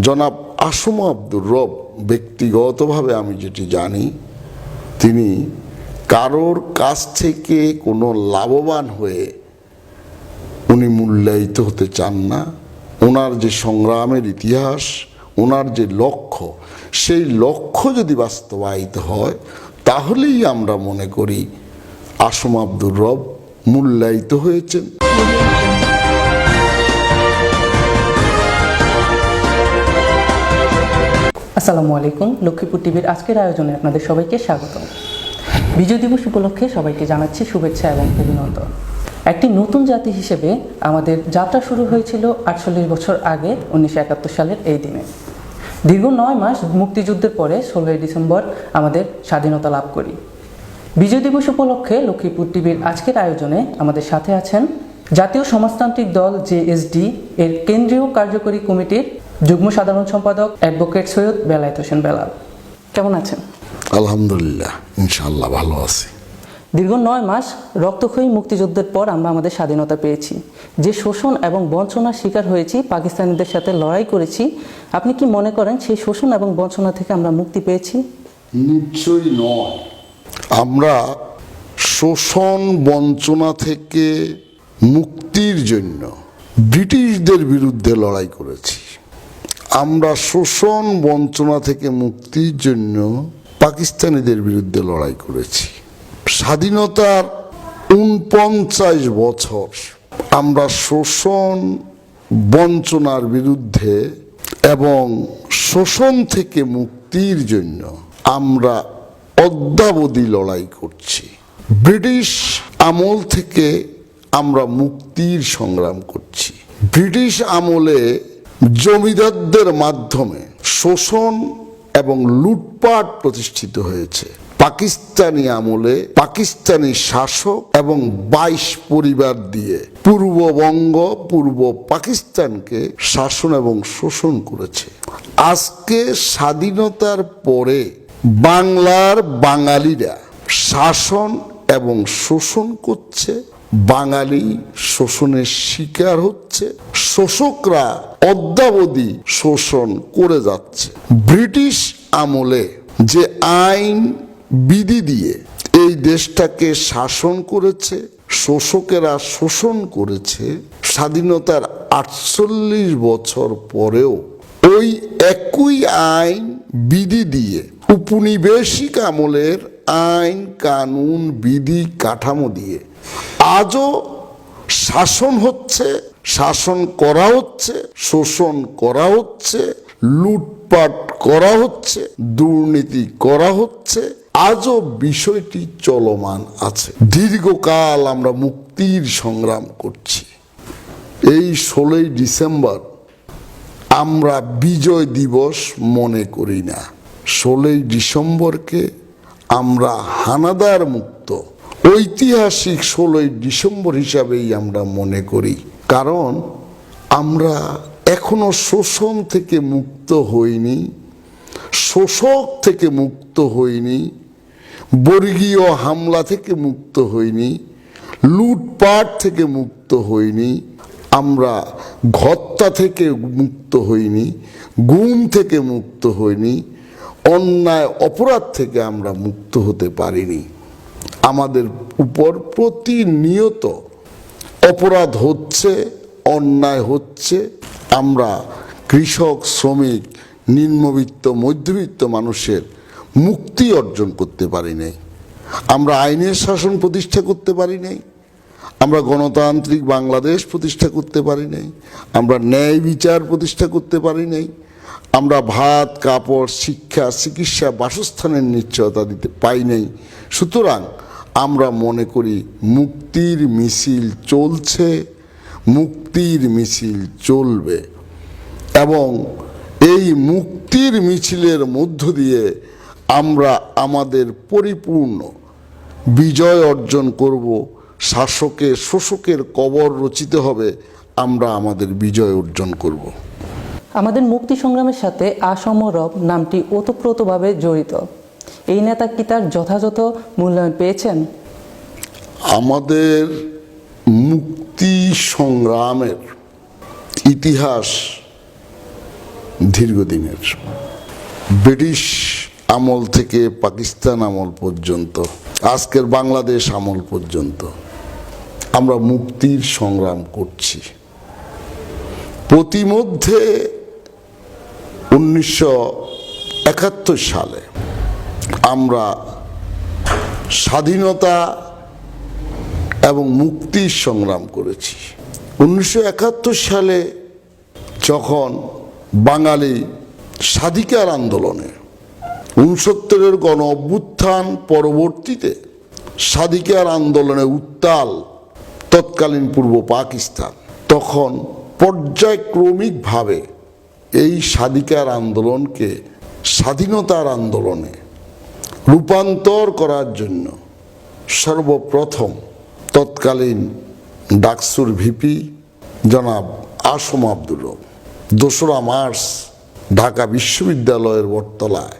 জনাব আসম আব্দুর রব ব্যক্তিগতভাবে আমি যেটি জানি, তিনি কারোর কাছ থেকে কোনো লাভবান হয়ে উনি মূল্যায়িত হতে চান না। ওনার যে সংগ্রামের ইতিহাস, ওনার যে লক্ষ্য, সেই লক্ষ্য যদি বাস্তবায়িত হয়, তাহলেই আমরা মনে করি আসম আব্দুর রব মূল্যায়িত হয়েছেন। আসসালামু আলাইকুম, লক্ষ্মীপুর টিভির আজকের আয়োজনে আপনাদের সবাইকে স্বাগত। বিজয় দিবস উপলক্ষে সবাইকে জানাচ্ছি শুভেচ্ছা এবং অভিনন্দন। একটি নতুন জাতি হিসেবে আমাদের যাত্রা শুরু হয়েছিল আটচল্লিশ বছর আগে, উনিশশো একাত্তর সালের এই দিনে। দীর্ঘ নয় মাস মুক্তিযুদ্ধের পরে ষোলোই ডিসেম্বর আমাদের স্বাধীনতা লাভ করি। বিজয় দিবস উপলক্ষে লক্ষ্মীপুর টিভির আজকের আয়োজনে আমাদের সাথে আছেন জাতীয় সমাজতান্ত্রিক দল জেএসডি এর কেন্দ্রীয় কার্যকরী কমিটির যুগ্ম সাধারণ সম্পাদক অ্যাডভোকেট সৈয়দ বেলায়েত হোসেন বেলাল। কেমন আছেন? আলহামদুলিল্লাহ ইনশাল্লাহ ভালো আছি। দীর্ঘ নয় মাস রক্তক্ষয়ী মুক্তিযুদ্ধের পর আমরা আমাদের স্বাধীনতা পেয়েছি। যে শোষণ এবং বঞ্চনার শিকার হয়েছি পাকিস্তানিদের সাথে লড়াই করেছি আপনি কি মনে করেন সেই শোষণ এবং বঞ্চনা থেকে আমরা মুক্তি পেয়েছি? নিশ্চয়ই নয়। আমরা শোষণ বঞ্চনা থেকে মুক্তির জন্য ব্রিটিশদের বিরুদ্ধে লড়াই করেছি। আমরা শোষণ বঞ্চনা থেকে মুক্তির জন্য পাকিস্তানিদের বিরুদ্ধে লড়াই করেছি। স্বাধীনতার উনপঞ্চাশ বছর আমরা শোষণ বঞ্চনার বিরুদ্ধে এবং শোষণ থেকে মুক্তির জন্য আমরা অদ্যাবধি লড়াই করছি। ব্রিটিশ আমল থেকে আমরা মুক্তির সংগ্রাম করছি। ব্রিটিশ আমলে জমিদারদের মাধ্যমে শোষণ এবং লুটপাট প্রতিষ্ঠিত হয়েছে। পাকিস্তানি আমলে পাকিস্তানি শাসক এবং বাইশ পরিবার দিয়ে পূর্ববঙ্গ পূর্ব পাকিস্তানকে শাসন এবং শোষণ করেছে। আজকে স্বাধীনতার পরে বাংলার বাঙালিরা শাসন এবং শোষণ করছে। বাঙালি শোষণের শিকার হচ্ছে, শোষকরা অদ্যাবধি শোষণ করে যাচ্ছে। ব্রিটিশ আমলে যে আইন বিধি দিয়ে এই দেশটাকে শাসন করেছে, শোষকেরা শোষণ করেছে, স্বাধীনতার আটচল্লিশ বছর পরেও ওই একই আইন বিধি দিয়ে উপনিবেশিক আমলের আইন, কানুন, বিধি, কাঠামো দিয়ে আজও শাসন হচ্ছে, শাসন করা হচ্ছে, শোষণ করা হচ্ছে, লুটপাট করা হচ্ছে, দুর্নীতি করা হচ্ছে, আজও বিষয়টি চলমান আছে। দীর্ঘকাল আমরা মুক্তির সংগ্রাম করছি। এই ষোলোই ডিসেম্বর আমরা বিজয় দিবস মনে করি না। ষোলোই ডিসেম্বরকে আমরা হানাদার মুক্ত ঐতিহাসিক ষোলোই ডিসেম্বর হিসাবেই আমরা মনে করি। কারণ আমরা এখনও শোষণ থেকে মুক্ত হইনি, শোষক থেকে মুক্ত হইনি, বর্গীয় হামলা থেকে মুক্ত হইনি, লুটপাট থেকে মুক্ত হইনি, আমরা ঘত্তা থেকে মুক্ত হইনি, গুম থেকে মুক্ত হইনি, অন্যায়, অপরাধ থেকে আমরা মুক্ত হতে পারিনি। আমাদের উপর প্রতিনিয়ত অপরাধ হচ্ছে, অন্যায় হচ্ছে। আমরা কৃষক, শ্রমিক, নিম্নবিত্ত, মধ্যবিত্ত মানুষের মুক্তি অর্জন করতে পারি নাই। আমরা আইনের শাসন প্রতিষ্ঠা করতে পারি নাই। আমরা গণতান্ত্রিক বাংলাদেশ প্রতিষ্ঠা করতে পারি নাই। আমরা ন্যায় বিচার প্রতিষ্ঠা করতে পারি নাই। আমরা ভাত, কাপড়, শিক্ষা, চিকিৎসা, বাসস্থানের নিশ্চয়তা দিতে পাই নাই। সুতরাং আমরা মনে করি মুক্তির মিছিল চলছে, মুক্তির মিছিল চলবে। এবং এই মুক্তির মিছিলের মধ্য দিয়ে আমরা আমাদের পরিপূর্ণ বিজয় অর্জন করব, শাসকের, শোষকের কবর রচিত হবে, আমরা আমাদের বিজয় অর্জন করব। আমাদের মুক্তি সংগ্রামের সাথে আসম রব নামটি ওতপ্রোতভাবে জড়িত। এই নেতা কি তার যথাযথ মূল্যায়ন পেয়েছেন? আমাদের মুক্তি সংগ্রামের ইতিহাস দীর্ঘদিনের। ব্রিটিশ আমল থেকে পাকিস্তান আমল পর্যন্ত, আজকের বাংলাদেশ আমল পর্যন্ত আমরা মুক্তির সংগ্রাম করছি। প্রতিমধ্যে উনিশশো একাত্তর সালে আমরা স্বাধীনতা এবং মুক্তির সংগ্রাম করেছি। উনিশশো একাত্তর সালে যখন বাঙালি স্বাধিকার আন্দোলনে উনসত্তরের গণ অভ্যুত্থান পরবর্তীতে স্বাধিকার আন্দোলনে উত্তাল তৎকালীন পূর্ব পাকিস্তান, তখন পর্যায়ক্রমিকভাবে এই স্বাধিকার আন্দোলনকে স্বাধীনতার আন্দোলনে রূপান্তর করার জন্য সর্বপ্রথম তৎকালীন ডাকসুর ভিপি জনাব আসম আব্দুর দোসরা মার্চ ঢাকা বিশ্ববিদ্যালয়ের বটতলায়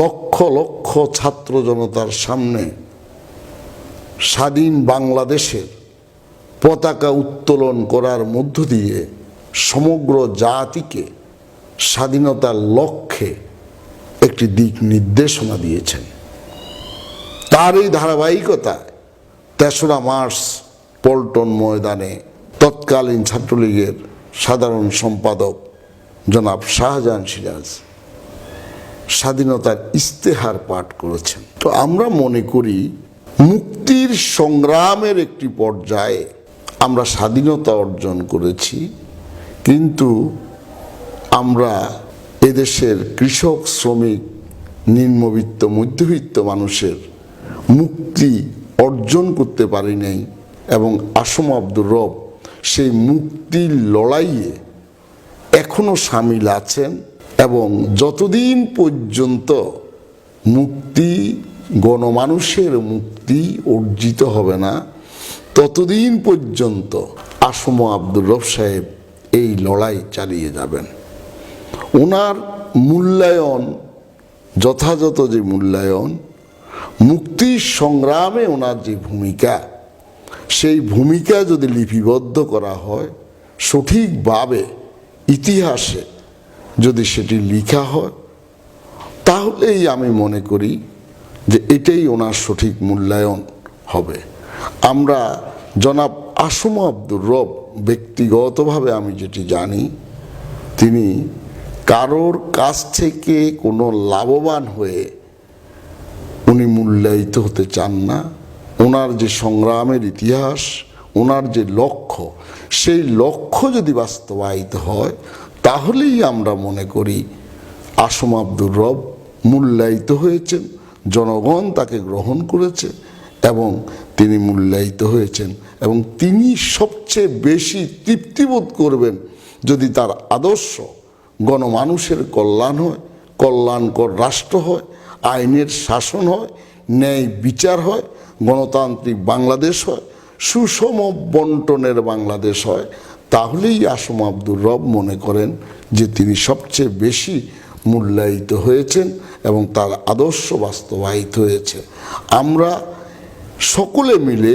লক্ষ লক্ষ ছাত্র জনতার সামনে স্বাধীন বাংলাদেশের পতাকা উত্তোলন করার মধ্য দিয়ে সমগ্র জাতিকে স্বাধীনতার লক্ষ্যে একটি দিক নির্দেশনা দিয়েছেন। তার এই ধারাবাহিকতায় তেসরা মার্চ পল্টন ময়দানে তৎকালীন ছাত্রলীগের সাধারণ সম্পাদক জনাব শাহজাহান সিরাজ স্বাধীনতার ইস্তেহার পাঠ করেছেন। তো আমরা মনে করি, মুক্তির সংগ্রামের একটি পর্যায়ে আমরা স্বাধীনতা অর্জন করেছি, কিন্তু আমরা এদেশের কৃষক, শ্রমিক, নিম্নবিত্ত, মধ্যবিত্ত মানুষের মুক্তি অর্জন করতে পারি নাই এবং আসম আব্দুর রব সেই মুক্তির লড়াইয়ে এখনও সামিল আছেন এবং যতদিন পর্যন্ত মুক্তি গণমানুষের মুক্তি অর্জিত হবে না, ততদিন পর্যন্ত আসম আব্দুর রব সাহেব এই লড়াই চালিয়ে যাবেন। ওনার মূল্যায়ন, যথাযথ যে মূল্যায়ন মুক্তির সংগ্রামে ওনার যে ভূমিকা, সেই ভূমিকা যদি লিপিবদ্ধ করা হয়, সঠিকভাবে ইতিহাসে যদি সেটি লিখা হয়, তাহলেই আমি মনে করি যে এটাই ওনার সঠিক মূল্যায়ন হবে। আমরা জনাব আসম আব্দুর রব ব্যক্তিগতভাবে আমি যেটি জানি, তিনি কারোর কাছ থেকে কোনো লাভবান হয়ে উনি মূল্যায়িত হতে চান না। ওনার যে সংগ্রামের ইতিহাস, ওনার যে লক্ষ্য, সেই লক্ষ্য যদি বাস্তবায়িত হয়, তাহলেই আমরা মনে করি আসম আব্দুর রব মূল্যায়িত হয়েছেন, জনগণ তাকে গ্রহণ করেছে এবং তিনি মূল্যায়িত হয়েছেন এবং তিনি সবচেয়ে বেশি তৃপ্তিবোধ করবেন যদি তার আদর্শ গণমানুষের কল্যাণ হয়, কল্যাণকর রাষ্ট্র হয় আইনের শাসন হয়, ন্যায় বিচার হয়, গণতান্ত্রিক বাংলাদেশ হয়, সুষম বন্টনের বাংলাদেশ হয়। তাহলেই আসম আব্দুর রব মনে করেন যে তিনি সবচেয়ে বেশি মূল্যায়িত হয়েছেন এবং তার আদর্শ বাস্তবায়িত হয়েছে। আমরা সকলে মিলে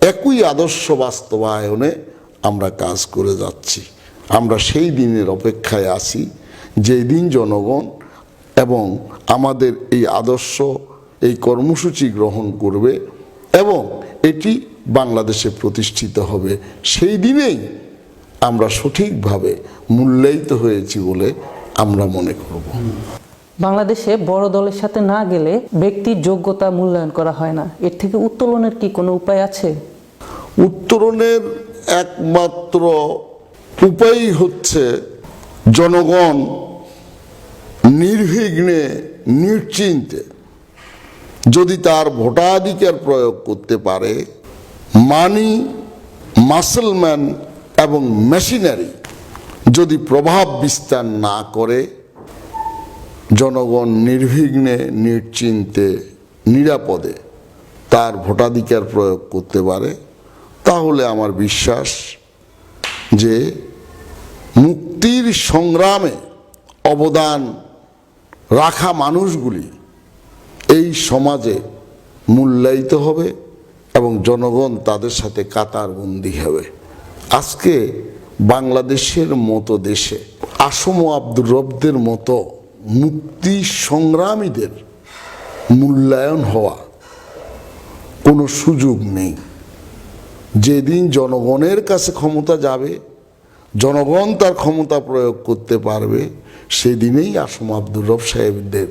একই আদর্শ বাস্তবায়নে আমরা কাজ করে যাচ্ছি। আমরা সেই দিনের অপেক্ষায় আছি। যেই দিন জনগণ এবং আমাদের এই আদর্শ এই কর্মসূচি গ্রহণ করবে এবং এটি বাংলাদেশে প্রতিষ্ঠিত হবে। সেই দিনেই আমরা সঠিকভাবে মূল্যায়িত হয়েছি বলে আমরা মনে করব। বাংলাদেশে বড় দলের সাথে না গেলে ব্যক্তির যোগ্যতা মূল্যায়ন করা হয় না। এর থেকে উত্তোলনের কি কোনো উপায় আছে? উত্তরণের একমাত্র উপায়ই হচ্ছে জনগণ নির্বিঘ্নে, নিশ্চিন্তে যদি তার ভোটাধিকার প্রয়োগ করতে পারে, মানি, মাসলম্যান এবং মেশিনারি যদি প্রভাব বিস্তার না করে, জনগণ নির্বিঘ্নে, নিশ্চিন্তে, নিরাপদে তার ভোটাধিকার প্রয়োগ করতে পারে, তাহলে আমার বিশ্বাস যে মুক্তির সংগ্রামে অবদান রাখা মানুষগুলি এই সমাজে মূল্যায়িত হবে এবং জনগণ তাদের সাথে কাতারবন্দি হবে। আজকে বাংলাদেশের মতো দেশে আসম আব্দুর রবদের মতো মুক্তি সংগ্রামীদের মূল্যায়ন হওয়া কোনো সুযোগ নেই। যেদিন জনগণের কাছে ক্ষমতা যাবে, জনগণ তার ক্ষমতা প্রয়োগ করতে পারবে সেদিনেই আসম আব্দুর রব সাহেবদের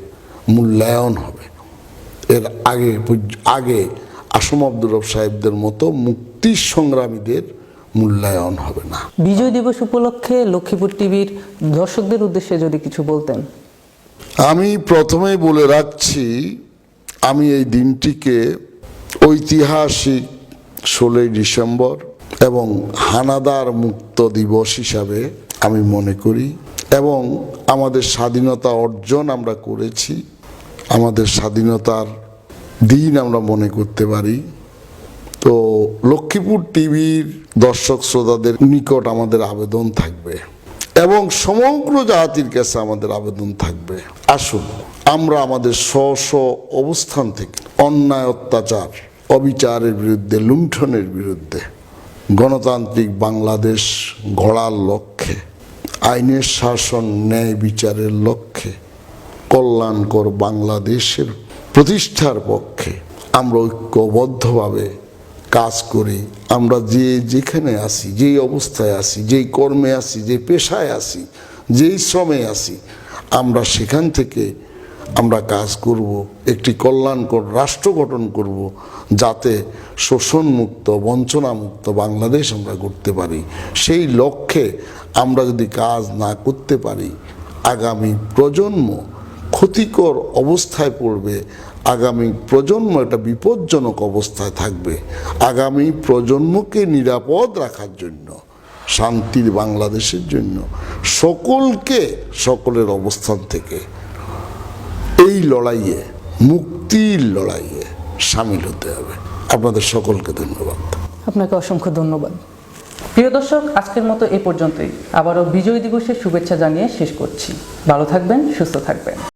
মূল্যায়ন হবে। এর আগে আগে আসম আব্দুর রব সাহেবদের মতো মুক্তি সংগ্রামীদের মূল্যায়ন হবে না। বিজয় দিবস উপলক্ষে লক্ষ্মীপুর টিভির দর্শকদের উদ্দেশ্যে যদি কিছু বলতেন। আমি প্রথমেই বলে রাখছি আমি এই দিনটিকে ঐতিহাসিক ষোলোই ডিসেম্বর এবং হানাদার মুক্ত দিবস হিসাবে আমি মনে করি। এবং আমাদের স্বাধীনতা অর্জন আমরা করেছি, আমাদের স্বাধীনতার দিন আমরা মনে করতে পারি। তো লক্ষ্মীপুর টিভির দর্শক শ্রোতাদের নিকট আমাদের আবেদন থাকবে এবং সমগ্র জাতির কাছে আমাদের আবেদন থাকবে। আসুন, আমরা আমাদের স্ব স্ব অবস্থান থেকে অন্যায়, অত্যাচার, অবিচারের বিরুদ্ধে, লুণ্ঠনের বিরুদ্ধে গণতান্ত্রিক বাংলাদেশ গড়ার লক্ষ্যে আইনের শাসন ন্যায় বিচারের লক্ষ্যে, কল্যাণকর বাংলাদেশের প্রতিষ্ঠার পক্ষে আমরা ঐক্যবদ্ধভাবে কাজ করি। আমরা যে যেখানে আসি যেই অবস্থায় আসি যেই কর্মে আসি যে পেশায় আসি যেই শ্রমে আসি আমরা সেখান থেকে আমরা কাজ করব, একটি কল্যাণকর রাষ্ট্র গঠন করব, যাতে শোষণমুক্ত, বঞ্চনামুক্ত বাংলাদেশ আমরা করতে পারি। সেই লক্ষ্যে আমরা যদি কাজ না করতে পারি, আগামী প্রজন্ম ক্ষতিকর অবস্থায় পড়বে, আগামী প্রজন্ম একটা বিপজ্জনক অবস্থায় থাকবে। আগামী প্রজন্মকে নিরাপদ রাখার জন্য, শান্তির বাংলাদেশের জন্য, সকলকে সকলের অবস্থান থেকে এই লড়াইয়ে, মুক্তির লড়াইয়ে সামিল হতে হবে। আপনাদের সকলকে ধন্যবাদ। আপনাকে অসংখ্য ধন্যবাদ। প্রিয় দর্শক, আজকের মতো এ পর্যন্তই। আবারও বিজয় দিবসের শুভেচ্ছা জানিয়ে শেষ করছি। ভালো থাকবেন, সুস্থ থাকবেন।